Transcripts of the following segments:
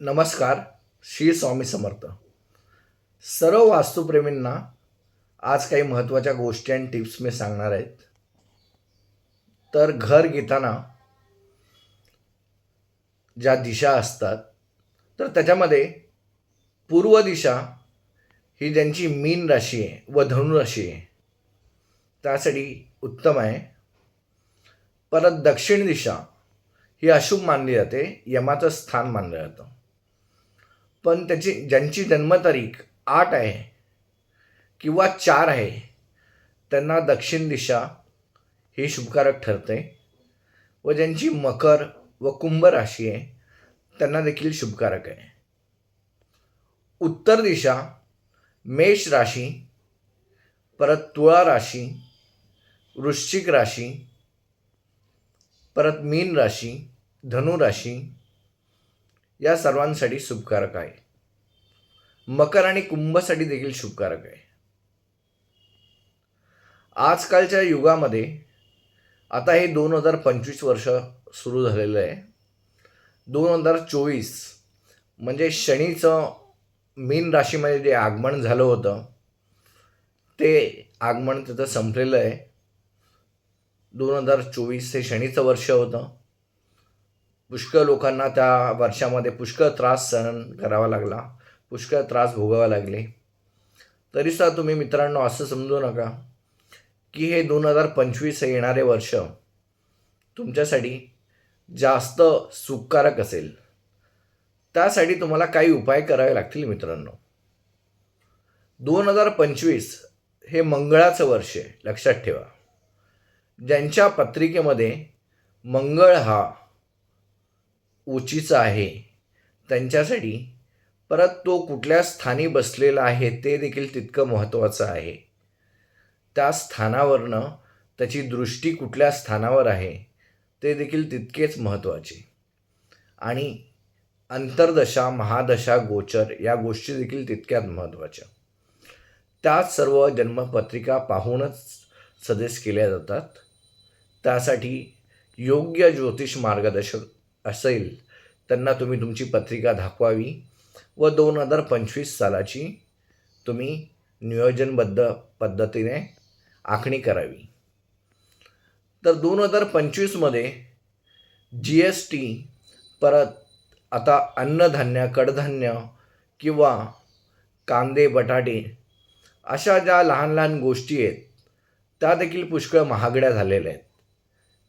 नमस्कार श्री स्वामी समर्थ. सर्व वास्तुप्रेमींना आज काही महत्त्वाच्या गोष्टी आणि टिप्स मी सांगणार आहेत. तर घर घेताना ज्या दिशा असतात तर त्याच्यामध्ये पूर्व दिशा ही ज्यांची मीन राशी आहे व धनु राशी आहे त्यासाठी उत्तम आहे. परत दक्षिण दिशा ही अशुभ मानली जाते यमाचं स्थान मानलं जातं. पण त्याची ज्यांची जन्मतारीख आठ आहे किंवा चार आहे त्यांना दक्षिण दिशा ही शुभकारक ठरते व ज्यांची मकर व कुंभ राशी आहे त्यांना देखील शुभकारक आहे. उत्तर दिशा मेष राशी परत तुळा राशी वृश्चिक राशी परत मीन राशी धनु राशी या सर्वांसाठी शुभकारक आहे. मकर आणि कुंभसाठी देखील शुभकारक आहे. आजकालच्या युगामध्ये आता हे दोन हजार पंचवीस वर्ष सुरू झालेलं आहे. दोन हजार चोवीस म्हणजे शनीचं मीन राशीमध्ये जे आगमन झालं होतं ते आगमन त्याचं संपलेलं आहे. दोन हजार चोवीस हे शनीचं वर्ष होतं. पुष्कळ लोकांना त्या वर्षामध्ये पुष्कळ त्रास सहन करावा लागला. पुष्कळ त्रास भोगावा लागले. तरीसुद्धा तुम्ही मित्रांनो असं समजू नका की हे दोन हजार पंचवीस हे येणारे वर्ष तुमच्यासाठी जास्त सुखकारक असेल. त्यासाठी तुम्हाला काही उपाय करावे लागतील मित्रांनो. दोन हजार पंचवीस हे मंगळाचं वर्ष आहे लक्षात ठेवा. ज्यांच्या पत्रिकेमध्ये मंगळ हा उचीचं आहे. त्यांच्यासाठी परत तो कुठल्या स्थानी बसलेला आहे ते देखील तितकं महत्त्वाचं आहे. त्या स्थानावरनं त्याची दृष्टी कुठल्या स्थानावर आहे ते देखील तितकेच महत्त्वाचे. आणि अंतर्दशा महादशा गोचर या गोष्टी देखील तितक्यात महत्त्वाच्या. त्याच सर्व जन्मपत्रिका पाहूनच सजेस्ट केल्या जातात. त्यासाठी योग्य ज्योतिष मार्गदर्शक असेल त्यांना तुम्ही तुमची पत्रिका दाखवावी व दोन हजार पंचवीस सालाची तुम्ही नियोजनबद्ध पद्धतीने आखणी करावी. तर दोन हजार पंचवीसमध्ये जी एस टी परत आता अन्नधान्य कडधान्य किंवा कांदे बटाटे अशा ज्या लहान लहान गोष्टी आहेत त्या देखील पुष्कळ महागड्या झालेल्या आहेत.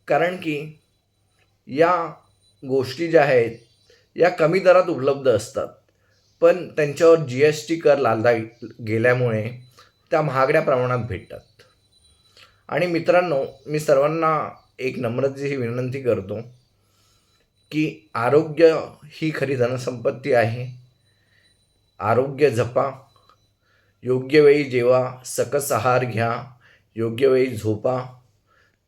कारण की या गोष्टी ज्या आहेत या कमी दरात उपलब्ध असतात. पण त्यांच्यावर जी एस टी कर लादला गेल्यामुळे त्या महागड्या प्रमाणात भेटतात. आणि मित्रांनो मी सर्वांना एक नम्रतेची विनंती करतो की आरोग्य ही खरी धनसंपत्ती आहे. आरोग्य जपा. योग्य वेळी जेवा सकस आहार घ्या. योग्य वेळी झोपा.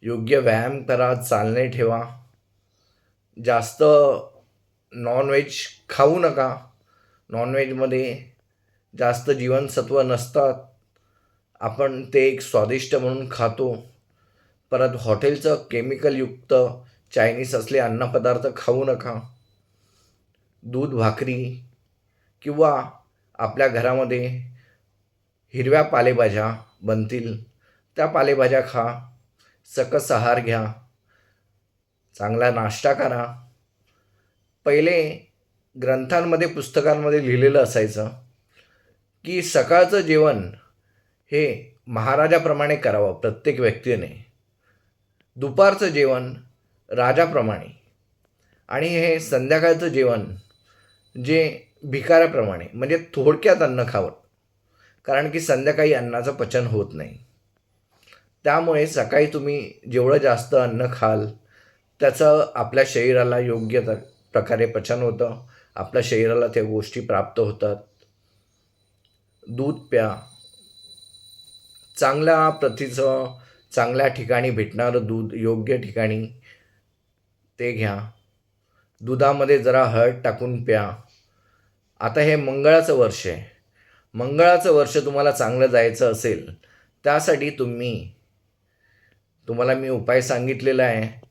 योग्य व्यायाम करा चालणे ठेवा. जास्त नॉनव्हेज खाऊ नका. नॉनव्हेजमध्ये जास्त जीवनसत्व नसतात. आपण ते एक स्वादिष्ट म्हणून खातो. परत हॉटेलचं केमिकलयुक्त चायनीज असले अन्नपदार्थ खाऊ नका. दूध भाकरी किंवा आपल्या घरामध्ये हिरव्या पालेभाज्या बनतील. त्या पालेभाज्या खा. सकस आहार घ्या. चांगला नाश्ता करा. पहिले ग्रंथांमध्ये पुस्तकांमध्ये लिहिलेलं असायचं की सकाळचं जेवण हे महाराजाप्रमाणे करावं प्रत्येक व्यक्तीने. दुपारचं जेवण राजाप्रमाणे. आणि हे संध्याकाळचं जेवण जे भिकाऱ्याप्रमाणे म्हणजे थोडक्यात अन्न खावं. कारण की संध्याकाळी अन्नाचं पचन होत नाही. त्यामुळे सकाळी तुम्ही जेवढं जास्त अन्न खाल त्याचं आपल्या शरीराला योग्य प्रकारे पचन होतं. आपल्या शरीराला त्या गोष्टी प्राप्त होतात. दूध प्या. चांगल्या प्रतीचं चांगल्या ठिकाणी भेटणारं दूध योग्य ठिकाणी ते घ्या. दुधामध्ये जरा हळद टाकून प्या. आता हे मंगळाचं वर्ष आहे. मंगळाचं वर्ष तुम्हाला चांगलं जायचं असेल त्यासाठी तुम्ही तुम्हाला मी उपाय सांगितलेला आहे.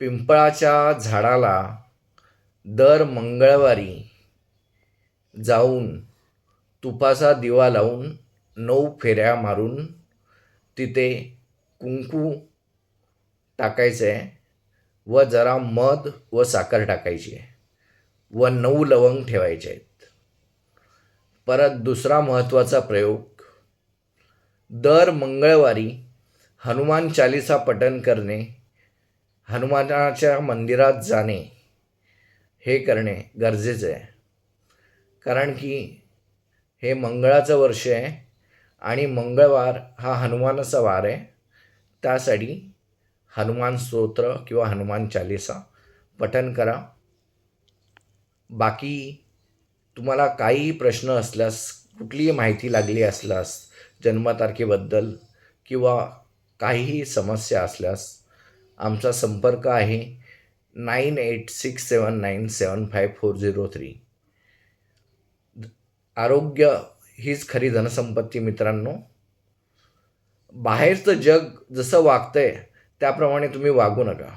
पिंपळाच्या झाडाला दर मंगळवारी जाऊन तुपाचा दिवा लावून नऊ फेऱ्या मारून तिथे कुंकू टाकायचं आहे व जरा मध व साखर टाकायची आहे व नऊ लवंग ठेवायचे आहेत. परत दुसरा महत्त्वाचा प्रयोग दर मंगळवारी हनुमान चालिसा पठण करणे हनुमानाच्या मंदिरात जाणे. हे करणे गरजेचं आहे. कारण की हे मंगळाचं वर्ष आहे आणि मंगळवार हा हनुमानाचा वार आहे. त्यासाठी हनुमान स्तोत्र किंवा हनुमान चालिसा पठन करा. बाकी तुम्हाला काहीही प्रश्न असल्यास कुठलीही माहिती लागली असल्यास जन्मतारखेबद्दल किंवा काहीही समस्या असल्यास आमचा संपर्क आहे. Nine eight six seven nine seven five four zero three आरोग्य हीच खरी धनसंपत्ती मित्रांनो बाहेरचं जग जसं वागतं आहे त्याप्रमाणे तुम्ही वागू नका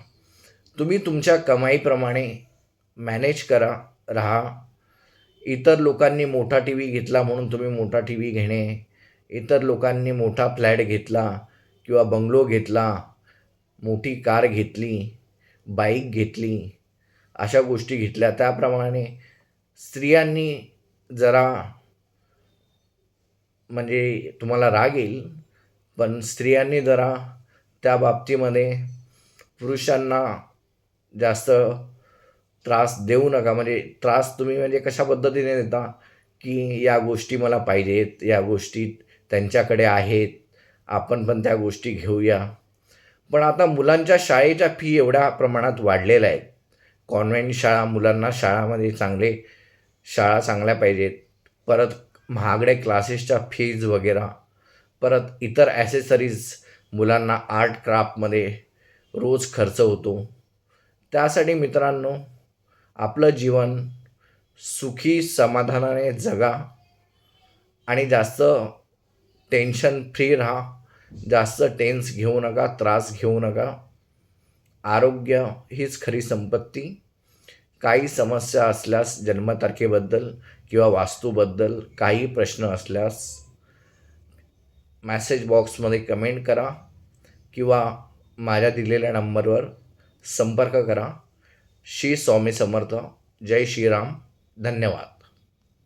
तुम्ही तुमच्या कमाईप्रमाणे मॅनेज करा राहा इतर लोकांनी मोठा टी व्ही घेतला म्हणून तुम्ही मोठा टी व्ही घेणे इतर लोकांनी मोठा फ्लॅट घेतला किंवा बंगलो घेतला मोठी कार घेतली बाईक घेतली अशा गोष्टी घेतल्या. त्याप्रमाणे स्त्रियांनी जरा म्हणजे तुम्हाला राग येईल पण स्त्रियांनी जरा त्या बाबतीमध्ये पुरुषांना जास्त त्रास देऊ नका. म्हणजे त्रास तुम्ही म्हणजे कशा पद्धतीने देता की या गोष्टी मला पाहिजेत या गोष्टी त्यांच्याकडे आहेत आपण पण त्या गोष्टी घेऊया. पण आता मुलांच्या शाळेच्या फी एवढ्या प्रमाणात वाढलेल्या आहेत. कॉन्व्हेंट शाळा मुलांना शाळामध्ये चांगले शाळा चांगल्या पाहिजेत. परत महागडे क्लासेसच्या फीज वगैरे. परत इतर ॲसेसरीज मुलांना आर्ट क्राफ्टमध्ये रोज खर्च होतो. त्यासाठी मित्रांनो आपलं जीवन सुखी समाधानाने जगा आणि जास्त टेन्शन फ्री राहा. जास्त टेन्स घेऊ नका त्रास घेऊ नका. आरोग्य हीच खरी संपत्ती. काही समस्या असल्यास जन्मतारखेबद्दल किंवा वास्तूबद्दल काही प्रश्न असल्यास मॅसेज बॉक्समध्ये कमेंट करा किंवा माझ्या दिलेल्या नंबरवर संपर्क करा. श्री स्वामी समर्थ. जय श्रीराम. धन्यवाद.